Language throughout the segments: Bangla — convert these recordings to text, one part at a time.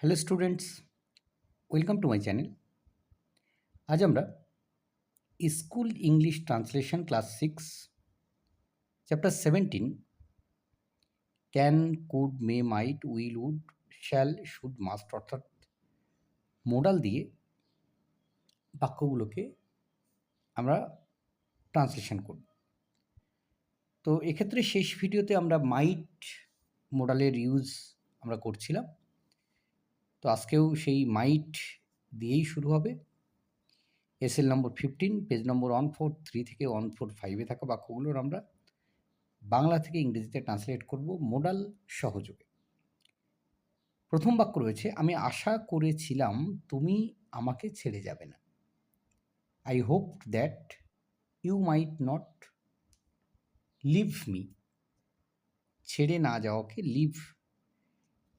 Hello students, welcome to my channel. আজ আমরা school English translation class six, chapter seventeen, can, could, may, might, will, would, shall, should, must অর্থাৎ মোডাল দিয়ে বাক্যগুলোকে আমরা ট্রান্সলেশন করব। তো এক্ষেত্রে শেষ ভিডিওতে আমরা মাইট মোডালের ইউজ আমরা করছিলাম। তো আজকেও সেই মাইট দিয়েই শুরু হবে। SL number fifteen page number one four three থেকে ওয়ান ফোর ফাইভে থাকা বাক্যগুলোর আমরা বাংলা থেকে ইংরেজিতে ট্রান্সলেট করব মোডাল সহযোগে। প্রথম বাক্য রয়েছে, আমি আশা করেছিলাম তুমি আমাকে ছেড়ে যাবে না। I hope that you might not leave me ছেড়ে না যাওয়াকে লিভ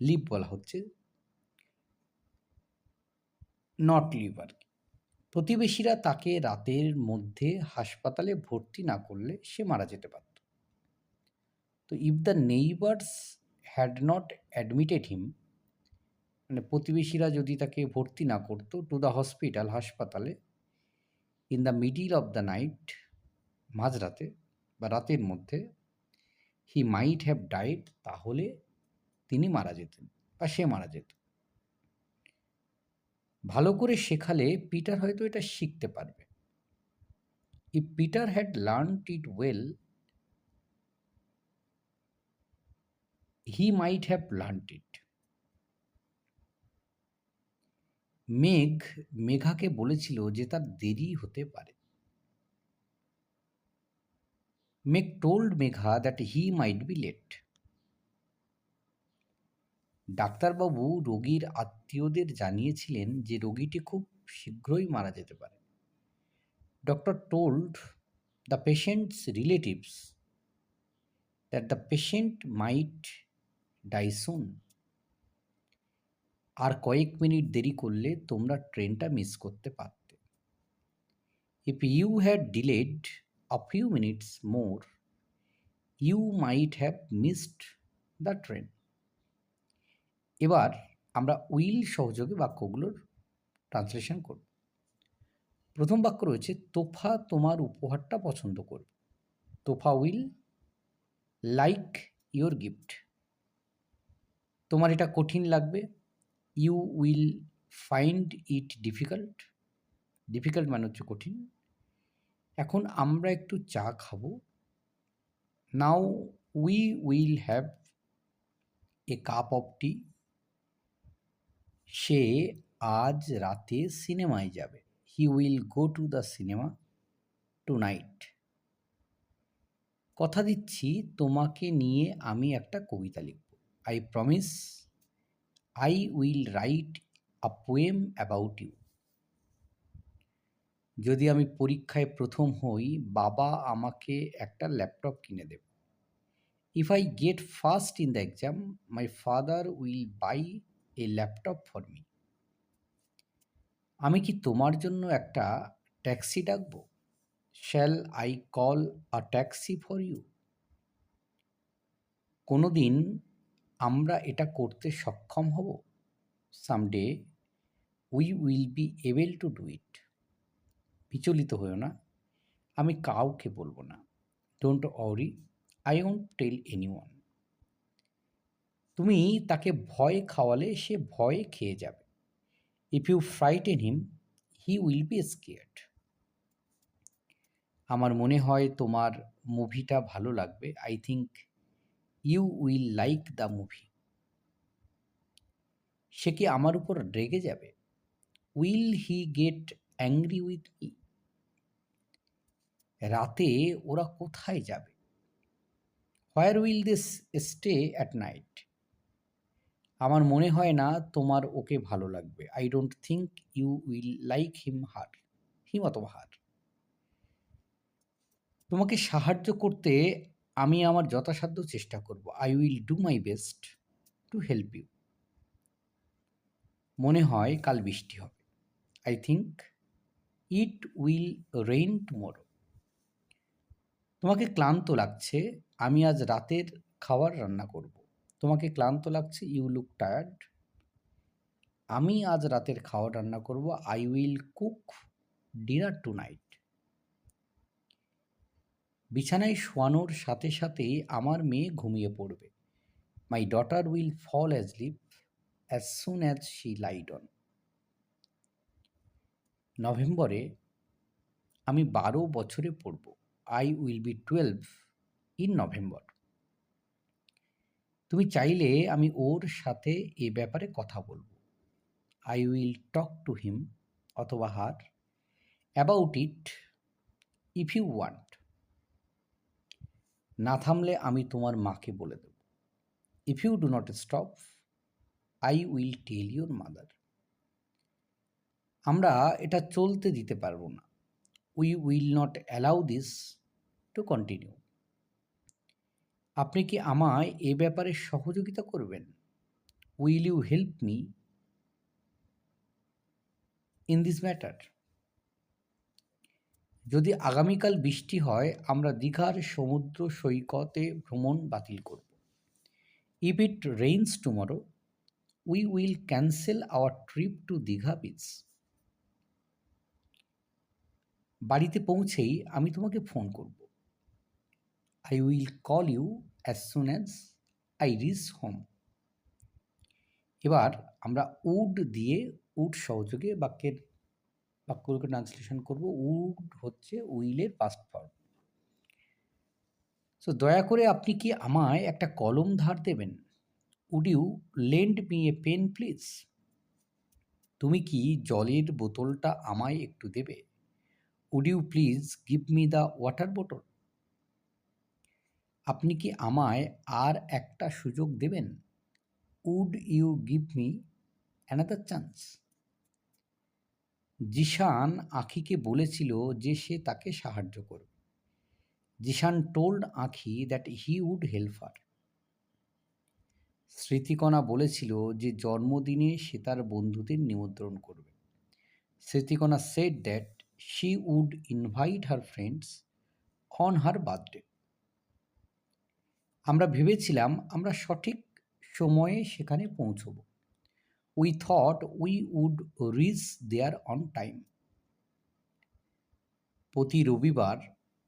লিভ বলা হচ্ছে। Not liver. প্রতিবেশীরা তাকে রাতের মধ্যে হাসপাতালে ভর্তি না করলে সে মারা যেতে পারত। তো if the neighbours had not admitted him মানে প্রতিবেশীরা যদি তাকে ভর্তি না করতো টু দ্য হসপিটাল হাসপাতালে in the middle of the night মাঝরাতে বা রাতের মধ্যে হি মাইট হ্যাভ ডাইড তাহলে তিনি মারা যেতেন বা সে মারা যেত। ভালো করে শেখালে পিটার হয়তো এটা শিখতে পারবে। If Peter had learn it well he might have learn it Megh, মেঘাকে বলেছিল যে তার দেরি হতে পারে। Megh told Megha that he might be late ডাক্তারবাবু রোগীর আত্মীয়দের জানিয়েছিলেন যে রোগীটি খুব শীঘ্রই মারা যেতে পারে। Doctor told the patients relatives that the patient might die soon আর কয়েক মিনিট দেরি করলে তোমরা ট্রেনটা মিস করতে পারতে। If you had delayed a few minutes more you might have missed the train এবার আমরা উইল সহযোগে বাক্যগুলোর ট্রান্সলেশন করব। প্রথম বাক্য রয়েছে, তোফা তোমার উপহারটা পছন্দ করবে। Tofa will like your gift. তোমার এটা কঠিন লাগবে। You will find it difficult. Difficult মানে হচ্ছে কঠিন। এখন আমরা একটু চা খাব। Now we will have a cup of tea. সে আজ রাতে সিনেমায় যাবে। He will go to the cinema tonight কথা দিচ্ছি, তোমাকে নিয়ে আমি একটা কবিতা লিখব। I promise I will write a poem about you যদি আমি পরীক্ষায় প্রথম হই, বাবা আমাকে একটা ল্যাপটপ কিনে দেবে। If I get first in the exam my father will buy a laptop for me আমি কি তোমার জন্য একটা ট্যাক্সি ডাকবো? Shall I call a taxi for you কোনো দিন আমরা এটা করতে সক্ষম হব? Someday we will be able to do it বিচলিত হয়েও না। আমি কাউকে বলব না। Don't worry I won't tell any one তুমি তাকে ভয় খাওয়ালে সে ভয় খেয়ে যাবে। If you frighten him he will be scared আমার মনে হয় তোমার মুভিটা ভালো লাগবে। I think you will like the movie সে কি আমার উপর রেগে যাবে? Will he get angry with me রাতে ওরা কোথায় যাবে? Where will this stay at night আমার মনে হয় না তোমার ওকে ভালো লাগবে। I don't think you will like him her him অথবা হার তোমাকে সাহায্য করতে আমি আমার যথাসাধ্য চেষ্টা করব। I will do my best to help you মনে হয় কাল বৃষ্টি হবে। I think it will rain tomorrow তোমাকে ক্লান্ত লাগছে। আমি আজ রাতের খাবার রান্না করব। তোমাকে ক্লান্ত লাগছে? ইউ লুক টায়ার্ড আমি আজ রাতের খাওয়া রান্না করব। I will cook dinner tonight বিছানায় শোয়ানোর সাথে সাথেই আমার মেয়ে ঘুমিয়ে পড়বে। My daughter will fall asleep as soon as she light on নভেম্বরে আমি বারো বছরে পড়ব। I will be twelve in November তুমি চাইলে আমি ওর সাথে এ ব্যাপারে কথা বলব। I will talk to him অথবা her about it if you want না থামলে আমি তোমার মাকে বলে দেব। If you do not stop I will tell your mother আমরা এটা চলতে দিতে পারব না। We will not allow this to continue আপনি কি আমায় এ ব্যাপারে সহযোগিতা করবেন? Will you help me in this matter যদি আগামীকাল বৃষ্টি হয়, আমরা দীঘার সমুদ্র সৈকতে ভ্রমণ বাতিল করব। If it rains tomorrow we will cancel our trip to Digha beach বাড়িতে পৌঁছেই আমি তোমাকে ফোন করব। I will call you as soon as I reach home এবার আমরা উড দিয়ে উড সহযোগে বাক্যের, বাক্যগুলোকে ট্রান্সলেশন করব। উড হচ্ছে উইলের পাস্ট ফর্ম সো দয়া করে আপনি কি আমায় একটা কলম ধার দেবেন? Would you lend me a pen please তুমি কি জলের বোতলটা আমায় একটু দেবে? Would you please give me the water bottle আপনি কি আমায় আর একটা সুযোগ দেবেন? Would you give me another chance Zeeshan আখিকে বলেছিল যে সে তাকে সাহায্য করবে। Zeeshan told Akhi that he would help her Smritikana বলেছিল যে জন্মদিনে সে তার বন্ধুদের নিমন্ত্রণ করবে। Smritikana said that she would invite her friends on her birthday আমরা ভেবেছিলাম আমরা সঠিক সময়ে সেখানে পৌঁছব। We thought we would reach there on time প্রতি রবিবার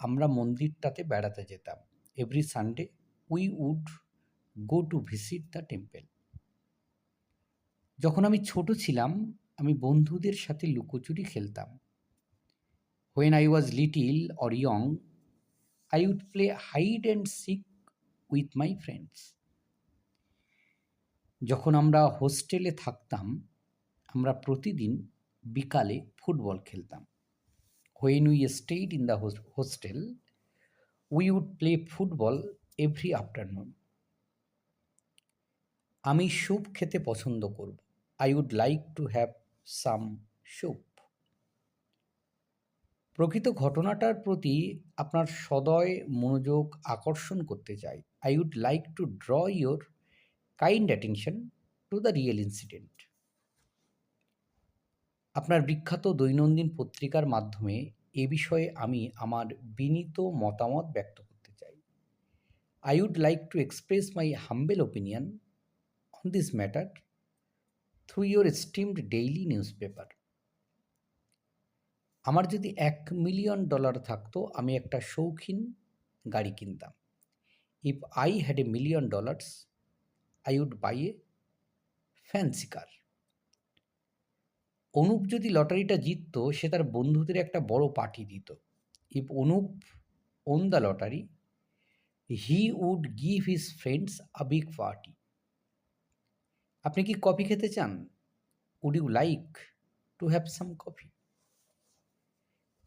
আমরা মন্দিরটাতে বেড়াতে যেতাম। Every Sunday we would go to visit the temple যখন আমি ছোট ছিলাম, আমি বন্ধুদের সাথে লুকোচুরি খেলতাম। When I was little or young I would play hide and seek with my friends যখন আমরা হোস্টেলে থাকতাম, আমরা প্রতিদিন বিকালে ফুটবল খেলতাম। When we stayed in the hostel we would play football every afternoon আমি স্যুপ খেতে পছন্দ করব। I would like to have some soup প্রকৃত ঘটনাটার প্রতি আপনার সদয় মনোযোগ আকর্ষণ করতে চাই। I would like to draw your kind attention to the real incident আপনার বিখ্যাত দৈনন্দিন পত্রিকার মাধ্যমে এ বিষয়ে আমি আমার বিনীত মতামত ব্যক্ত করতে চাই। I would like to express my humble opinion on this matter through your esteemed daily newspaper আমার যদি এক মিলিয়ন ডলার থাকতো, আমি একটা শৌখিন গাড়ি কিনতাম। If I had a million dollars I would buy a fancy car Anup যদি লটারিটা জিতত, সে তার বন্ধুদের একটা বড় পার্টি দিত। If Anup won the lottery he would give his friends a big party আপনি কি কফি খেতে চান? Would you like to have some coffee